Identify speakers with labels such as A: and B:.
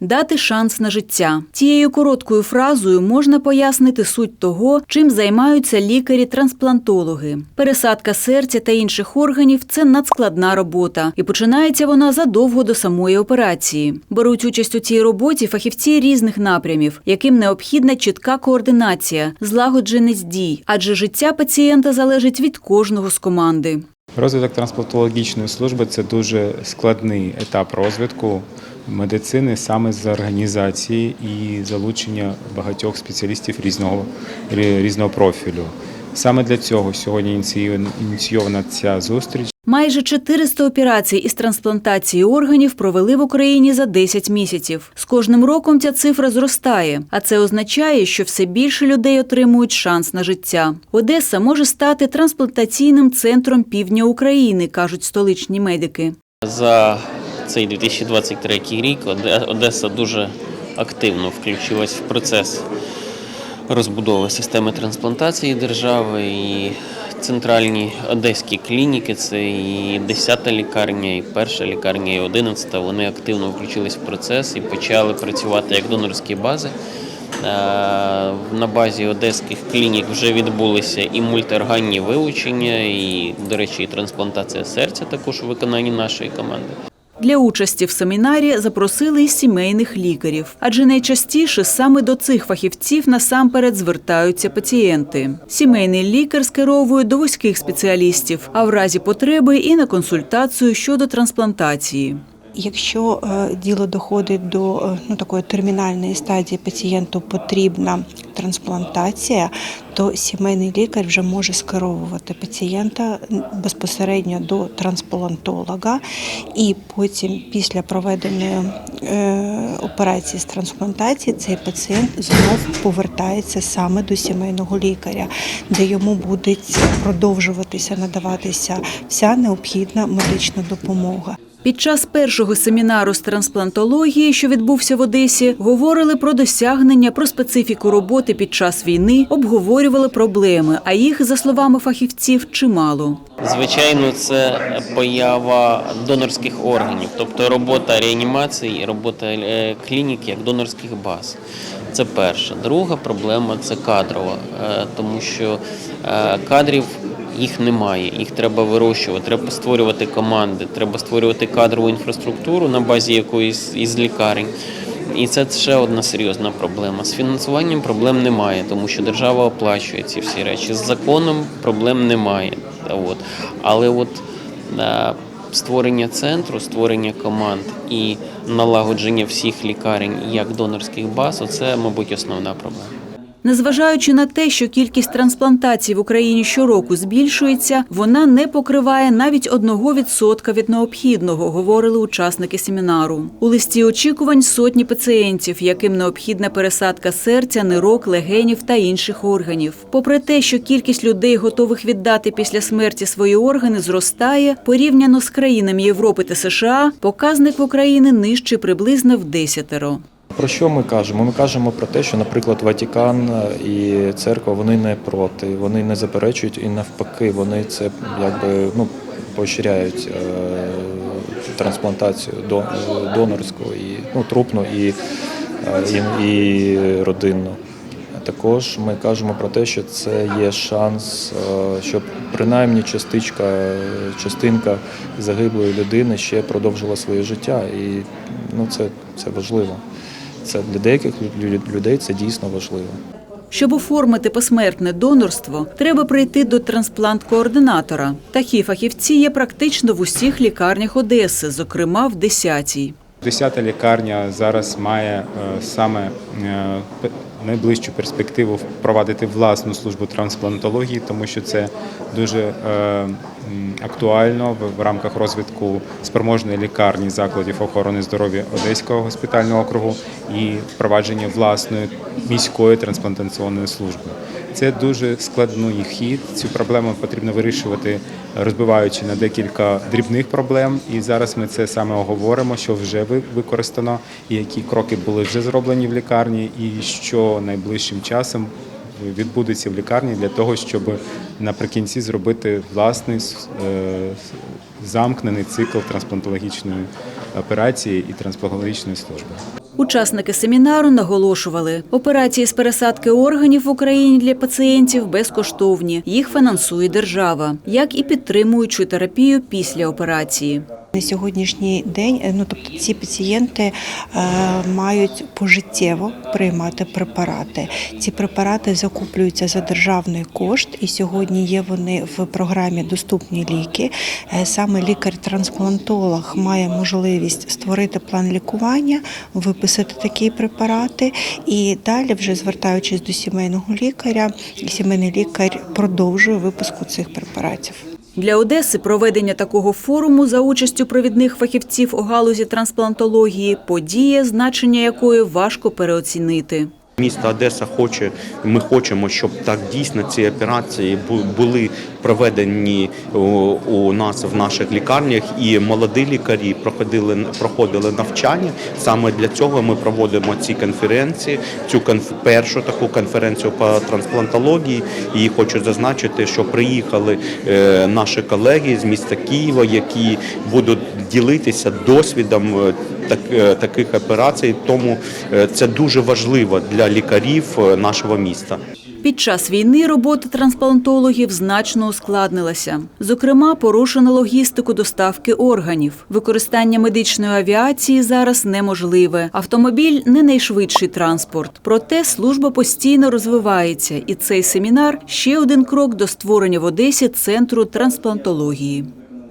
A: Дати шанс на життя. Цією короткою фразою можна пояснити суть того, чим займаються лікарі-трансплантологи. Пересадка серця та інших органів це надскладна робота, і починається вона задовго до самої операції. Беруть участь у цій роботі фахівці різних напрямів, яким необхідна чітка координація, злагодженість дій, адже життя пацієнта залежить від кожного з команди.
B: Розвиток трансплантологічної служби це дуже складний етап розвитку медицини саме з організації і залучення багатьох спеціалістів різного, різного профілю. Саме для цього сьогодні ініційована- ця зустріч.
A: Майже 400 операцій із трансплантації органів провели в Україні за 10 місяців. З кожним роком ця цифра зростає, а це означає, що все більше людей отримують шанс на життя. Одеса може стати трансплантаційним центром півдня України, кажуть столичні медики.
C: За цей 2023 рік Оде- Одеса дуже активно включилась в процес розбудови системи трансплантації держави і центральні одеські клініки, це і 10-та лікарня, і перша лікарня, і 11-та, вони активно включились в процес і почали працювати як донорські бази. Е, На базі одеських клінік вже відбулися і мультиорганні вилучення, і, до речі, і трансплантація серця також у виконанні нашої команди.
A: Для участі в семінарі запросили й сімейних лікарів, адже найчастіше саме до цих фахівців насамперед звертаються пацієнти. Сімейний лікар скеровує до вузьких спеціалістів, а в разі потреби і на консультацію щодо трансплантації.
D: Якщо е, діло доходить до е, ну, такої термінальної стадії, пацієнту потрібна трансплантація, то сімейний лікар вже може скеровувати пацієнта безпосередньо до трансплантолога, і потім, після проведення е, операції з трансплантації, цей пацієнт знов повертається саме до сімейного лікаря, де йому буде продовжуватися надаватися вся необхідна медична допомога.
A: Під час першого семінару з трансплантології, що відбувся в Одесі, говорили про досягнення, про специфіку роботи під час війни, обговорювали проблеми, а їх, за словами фахівців, чимало.
C: Звичайно, це поява донорських органів, тобто робота реанімації і робота е, клінік як донорських баз. Це перша. Друга проблема це кадрова, е, тому що е, кадрів їх немає, їх треба вирощувати, треба створювати команди, треба створювати кадрову інфраструктуру на базі якоїсь із лікарень. І це ще одна серйозна проблема. З фінансуванням проблем немає, тому що держава оплачує ці всі речі. З законом проблем немає. От. Але от е, створення центру, створення команд і налагодження всіх лікарень як донорських баз це, мабуть, основна проблема.
A: Незважаючи на те, що кількість трансплантацій в Україні щороку збільшується, вона не покриває навіть одного відсотка від необхідного, говорили учасники семінару. У листі очікувань сотні пацієнтів, яким необхідна пересадка серця, нирок, легенів та інших органів. Попри те, що кількість людей, готових віддати після смерті свої органи, зростає, порівняно з країнами Європи та США, показник в Україні нижчий приблизно в десятеро.
E: Про що ми кажемо? Ми кажемо про те, що, наприклад, Ватікан і церква вони не проти, вони не заперечують і навпаки, вони це якби ну поощряють е, трансплантацію донорську і ну трупну і, е, і, і родинну. Також ми кажемо про те, що це є шанс, е, щоб принаймні частичка, частинка загиблої людини ще продовжила своє життя, і ну це, це важливо. Це для деяких лю- людей це дійсно важливо.
A: Щоб оформити посмертне донорство, треба прийти до трансплант-координатора. Такі фахівці є практично в усіх лікарнях Одеси, зокрема в 10-й.
B: Десята лікарня зараз має е, саме е, п- найближчу перспективу впровадити власну службу трансплантології, тому що це дуже е, актуально в- в рамках розвитку спроможної лікарні закладів охорони здоров'я Одеського госпітального округу і впровадження власної міської трансплантаційної служби. Це дуже складний хід. Цю проблему потрібно вирішувати, розбиваючи на декілька дрібних проблем. І зараз ми це саме оговоримо, що вже ви- використано, і які кроки були вже зроблені в лікарні, і що найближчим часом відбудеться в лікарні для того, щоб наприкінці зробити власний е, замкнений цикл трансплантологічної операції і трансплантологічної служби.
A: Учасники семінару наголошували, операції з пересадки органів в Україні для пацієнтів безкоштовні. Їх фінансує держава, як і підтримуючу терапію після операції.
D: На сьогоднішній день, е, ну тобто, ці пацієнти е, мають пожиттєво приймати препарати. Ці препарати закуплюються за державний кошт, і сьогодні є вони в програмі Доступні ліки. Е, Саме лікар-трансплантолог має можливість створити план лікування, виписати такі препарати, і далі, вже звертаючись до сімейного лікаря, сімейний лікар продовжує випуску цих препаратів.
A: Для Одеси проведення такого форуму за участю провідних фахівців у галузі трансплантології подія, значення якої важко переоцінити.
F: Місто Одеса хоче, ми хочемо, щоб так дійсно ці операції були проведені у, у нас в наших лікарнях, і молоді лікарі проходили проходили навчання. Саме для цього ми проводимо ці конференції, цю першу таку конференцію по трансплантології. І хочу зазначити, що приїхали е, наші колеги з міста Києва, які будуть ділитися досвідом е, так, е, таких операцій. Тому е, це дуже важливо для лікарів е, нашого міста.
A: Під час війни робота трансплантологів значно ускладнилася. Зокрема, порушено логістику доставки органів. Використання медичної авіації зараз неможливе. Автомобіль не найшвидший транспорт. Проте служба постійно розвивається, і цей семінар ще один крок до створення в Одесі центру трансплантології.